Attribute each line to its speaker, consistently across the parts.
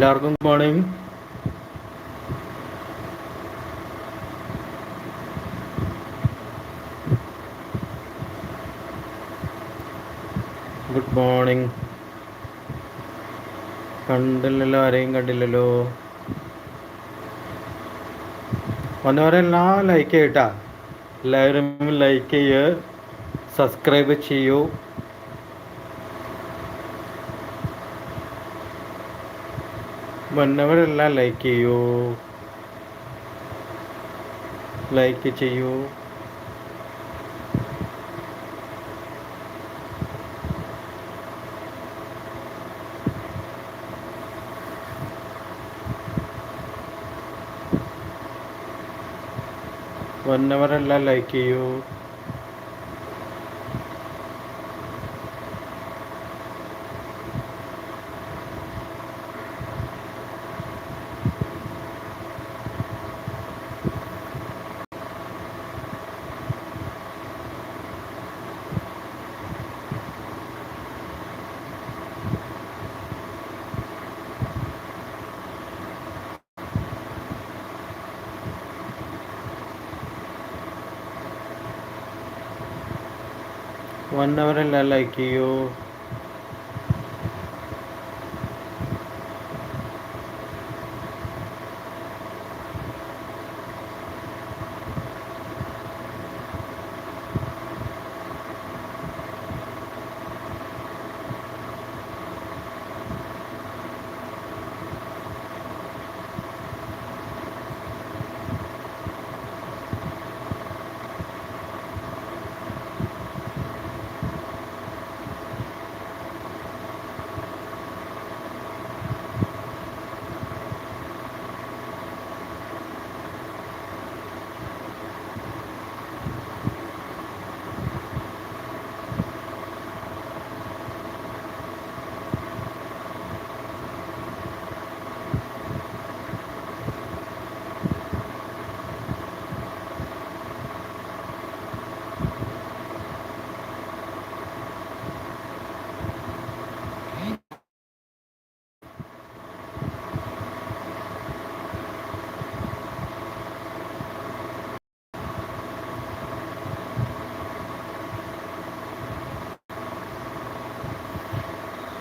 Speaker 1: എല്ലാവർക്കും good morning. Good morning. കണ്ടില്ലല്ലോ ആരെയും കണ്ടില്ലല്ലോ. വന്നവരെല്ലാം ലൈക്ക് ചെയ്യട്ടാ എല്ലാവരും ലൈക്ക് ചെയ്യ്. സബ്സ്ക്രൈബ് ചെയ്യൂ. വന്നവരെല്ലാം ലൈക്ക് ചെയ്യൂ. ലൈക്ക് ചെയ്യൂ. വന്നവരെല്ലാം ലൈക്ക് ചെയ്യൂ. വന്നവരെല്ലാം ലൈക്ക് ചെയ്യൂ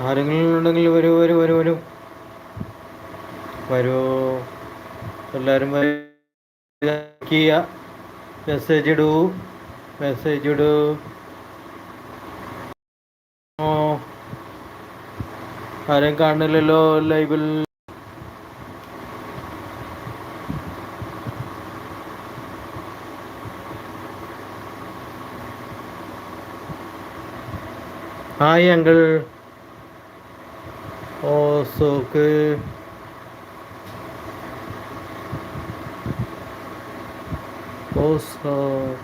Speaker 1: ആരെങ്കിലും ഉണ്ടെങ്കിൽ വരൂ വരൂ വരൂ. വരൂ. വരൂ. എല്ലാവരും മെസ്സേജ് ഇടൂ. മെസ്സേജ് ഇടൂ. ഓ. ആരെയും കാണുന്നില്ലല്ലോ ലൈവിൽ. Hi uncle. ഓ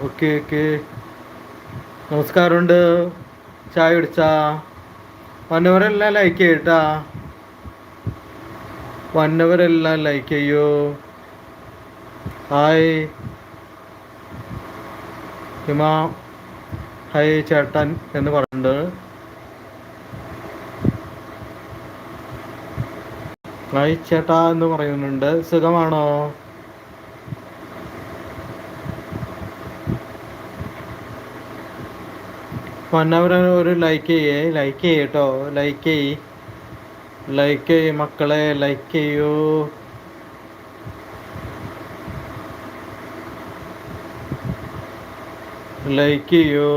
Speaker 1: ഓക്കെ ഓക്കെ. നമസ്കാരമുണ്ട്. ചായ കുടിച്ചാ? വന്നവരെല്ലാം ലൈക്ക് ചെയ്യട്ടാ? വന്നവരെല്ലാം ലൈക്ക് ചെയ്യോ? ഹായ് ഹിമ. ഹായ് ചേട്ടൻ എന്ന് പറഞ്ഞിട്ടുണ്ട്. ഹായ് ചേട്ടാ എന്ന് പറയുന്നുണ്ട്. സുഖമാണോ? വന്നവർ ഒരു ലൈക്ക് ചെയ്യേ. ലൈക്ക് ചെയ്യട്ടോ ലൈക്ക് ചെയ് ലൈക്ക് ചെയ്യ് മക്കളെ. ലൈക്ക് ചെയ്യൂ. ലൈക്ക് ചെയ്യൂ.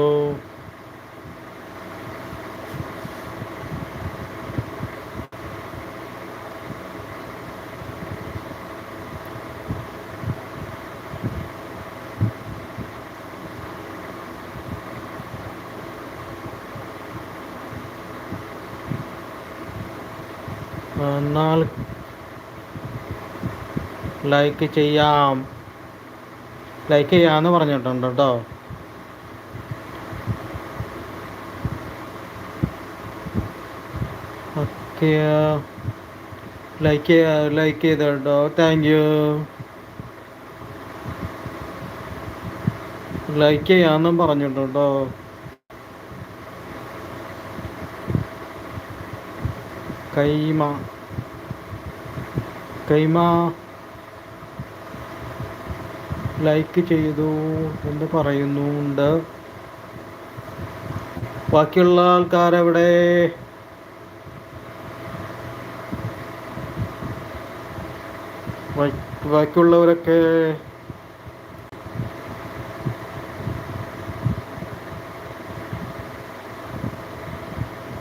Speaker 1: എന്നാൽ ലൈക്ക് ചെയ്യാം. ലൈക്ക് ചെയ്യാന്ന് പറഞ്ഞിട്ടുണ്ട് കേട്ടോ. ഓക്കെ ലൈക്ക് ലൈക്ക് ചെയ്ത കേട്ടോ താങ്ക് യു ലൈക്ക് ചെയ്യാമെന്നും പറഞ്ഞിട്ടുണ്ട് കേട്ടോ. കൈമ. കൈമ ലൈക്ക് ചെയ്തു എന്ന് പറയുന്നുണ്ട്. ബാക്കിയുള്ള ആൾക്കാരെവിടെ? ബാക്കിയുള്ളവരൊക്കെ?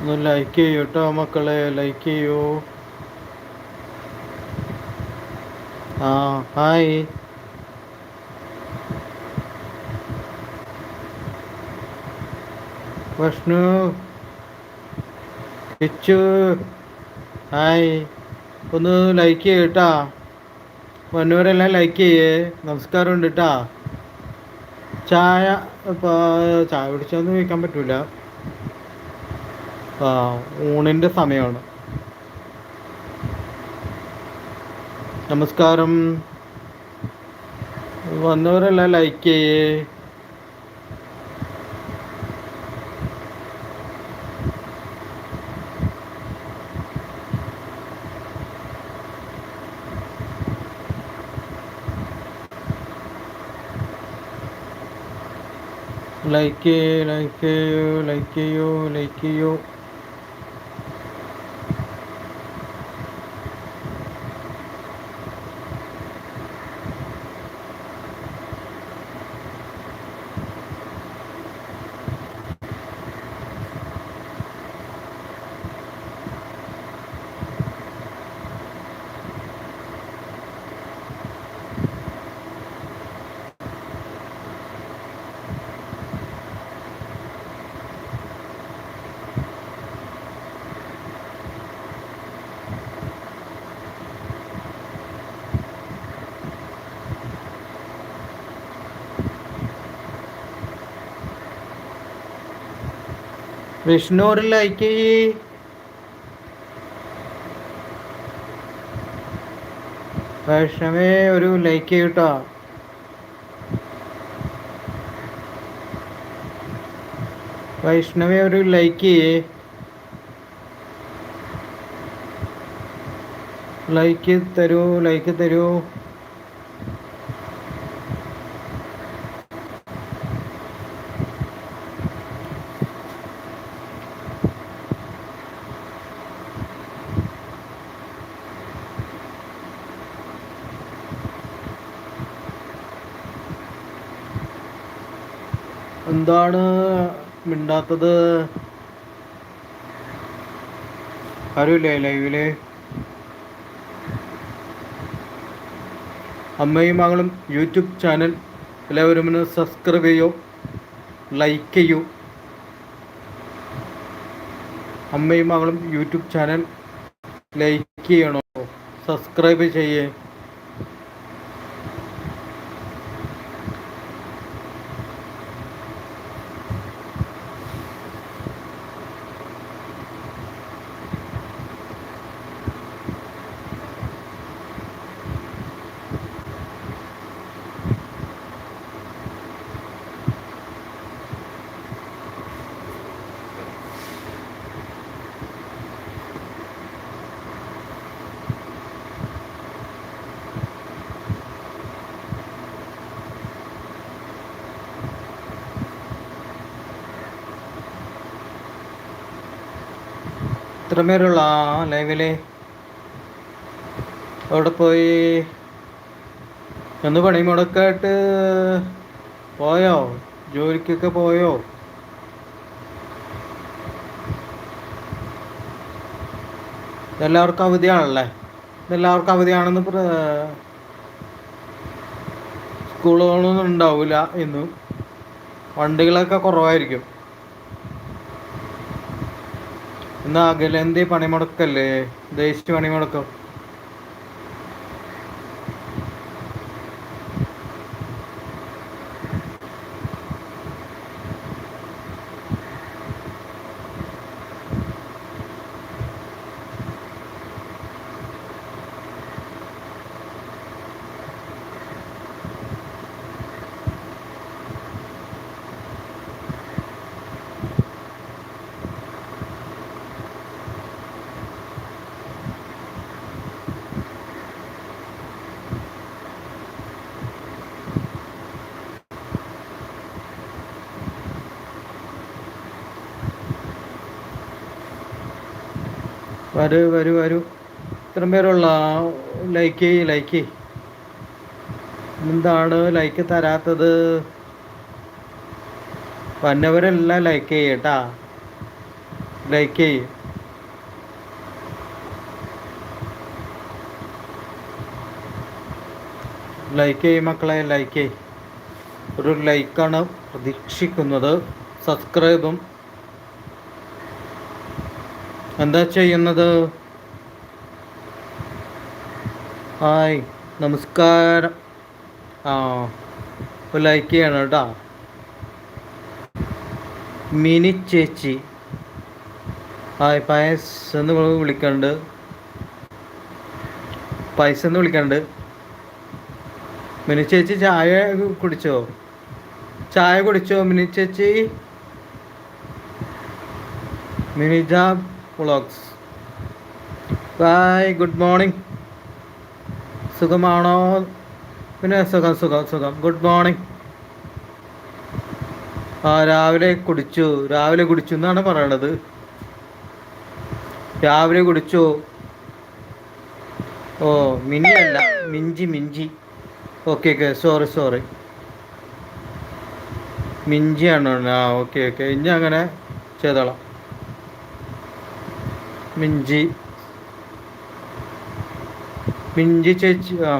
Speaker 1: ഒന്ന് ലൈക്ക് ചെയ്യൂട്ടോ മക്കളെ ലൈക്ക് ചെയ്യൂ. ആ ഹായ്. വിഷ്ണു കിച്ചു ഹായ്. ഒന്ന് ലൈക്ക് ചെയ്യ കേട്ടാ വന്നവരെല്ലാം ലൈക്ക് ചെയ്യേ. നമസ്കാരം ഉണ്ട് കേട്ടാ ചായ ഇപ്പോൾ ചായ കുടിച്ചൊന്നും വയ്ക്കാൻ പറ്റില്ല ഊണിന്റെ സമയമാണ്. നമസ്കാരം. വന്നവരെല്ലാം ലൈക്ക് ചെയ്യേ. ലൈക്ക് ചെയ്യൂ ലൈക്ക് ചെയ്യൂ ലൈക്ക് ചെയ്യൂ ലൈക്ക് ചെയ്യൂ. വിഷ്ണു ഒരു വൈഷ്ണവേ ഒരു ലൈക്ക് ചെയ്യൂട്ടോ. വൈഷ്ണവേ ഒരു ലൈക്ക് ചെയ്യേ. ലൈക്ക് തരൂ ലൈക്ക് തരൂ. എന്താണ് മിണ്ടാത്തത്? ആരുമില്ലേ ലൈവിൽ? അമ്മയും മകളും യൂട്യൂബ് ചാനൽ എല്ലാവരും സബ്സ്ക്രൈബ് ചെയ്യൂ ലൈക്ക് ചെയ്യൂ. അമ്മയും മകളും യൂട്യൂബ് ചാനൽ ലൈക്ക് ചെയ്യണോ? സബ്സ്ക്രൈബ് ചെയ്യേ. ഇത്ര പേരുള്ള ലൈവിൽ. അവിടെ പോയി എന്ന് പണി മുടക്കായിട്ട് പോയോ? ജോലിക്കൊക്കെ പോയോ? എല്ലാവർക്കും അവധിയാണല്ലേ? എല്ലാവർക്കും അവധിയാണെന്ന് സ്കൂളുകളൊന്നും ഉണ്ടാവില്ല ഇന്നും. വണ്ടികളൊക്കെ കുറവായിരിക്കും. ഇന്ന് അഖിലേന്ത്യ പണിമുടക്കല്ലേ? ദേശീയ പണിമുടക്കം. വരൂ വരൂ വരൂ. ഇത്രയും പേരുള്ള ലൈക്ക് ലൈക്ക് എന്താണ് ലൈക്ക് തരാത്തത്? വന്നവരെല്ലാം ലൈക്ക് ചെയ്യട്ടാ ലൈക്ക് ചെയ്യും. ലൈക്ക് ചെയ്യും മക്കളെ ലൈക്ക് ചെയ്യും. ഒരു ലൈക്കാണ് പ്രതീക്ഷിക്കുന്നത്. സബ്സ്ക്രൈബും എന്താ ചെയ്യുന്നത്? ഹായ് നമസ്കാരം. ആ ലൈക്ക് ചെയ്യണം കേട്ടോ. മിനി ചേച്ചി. ഹായ് പയസ് എന്ന് വിളിക്കണ്ട്. പൈസ എന്ന് വിളിക്കണ്ട്. മിനി ചേച്ചി ചായ കുടിച്ചോ? ചായ കുടിച്ചോ മിനി ചേച്ചി? Minija vlogs bye good morning സുഖമാണോ? പിന്നെ സുഖം സുഖം സുഖം. ഗുഡ് മോർണിംഗ് ആ രാവിലെ കുടിച്ചു. രാവിലെ കുടിച്ചു എന്നാണ് പറയണത്. രാവിലെ കുടിച്ചു. ഓ മിനി അല്ല Minchi Minchi. Okay okay sorry sorry മിഞ്ചിയാണ്? ആ ഓക്കെ ഓക്കെ ഇനി അങ്ങനെ ചെയ്തോളാം. മിഞ്ചി. മിഞ്ചി ചേച്ചി ആ.